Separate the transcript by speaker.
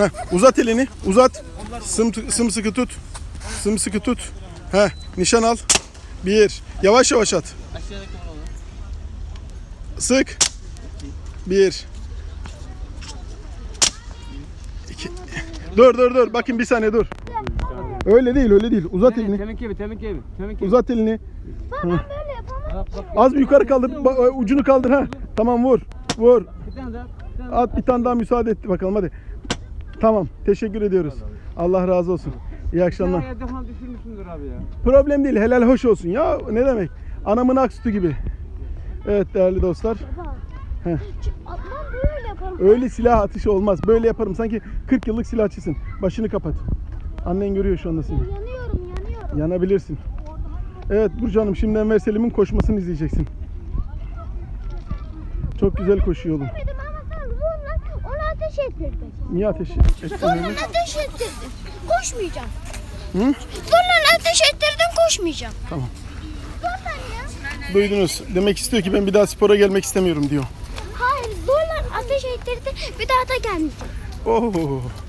Speaker 1: Heh, uzat elini, uzat. Sım, sımsıkı tut. Sımsıkı tut. Heh, nişan al. Bir. Yavaş yavaş at. Sık. Bir. İki. Dur dur dur. Bakın bir saniye dur. Öyle değil öyle değil. Uzat elini.
Speaker 2: Gibi, gibi. Gibi.
Speaker 1: Uzat elini.
Speaker 3: Ben böyle yapamam.
Speaker 2: Bak bak.
Speaker 1: Az bir yukarı kaldır. Ba- Ucunu kaldır ha. Tamam vur. Vur. At bir tane daha müsaade etti bakalım hadi. Tamam. Teşekkür ediyoruz. Allah razı olsun. İyi akşamlar.
Speaker 2: Ya defan düşürmüşsündür abi ya.
Speaker 1: Problem değil. Helal hoş olsun. Ya ne demek? Anamın ak sütü gibi. Evet değerli dostlar. Heh.
Speaker 3: Atmam böyle yaparım.
Speaker 1: Öyle silah atışı olmaz. Böyle yaparım. Sanki 40 yıllık silahçısın. Başını kapat. Annen görüyor şu anda seni.
Speaker 3: Yanıyorum yanıyorum.
Speaker 1: Yanabilirsin. Evet Burcu Hanım şimdi Enver Selim'in koşmasını izleyeceksin. Çok güzel koşuyor oğlum.
Speaker 3: Ettirdin.
Speaker 1: Niye ateş ettin
Speaker 3: Zorla ateş ettirdin. Koşmayacağım.
Speaker 1: Hı?
Speaker 3: Zorla ateş ettirdin koşmayacağım.
Speaker 1: Tamam. Duydunuz. Demek istiyor ki ben bir daha spora gelmek istemiyorum diyor.
Speaker 3: Hayır zorla ateş ettirdi bir daha da gelmeyeceğim.
Speaker 1: Oo.
Speaker 3: Zorla.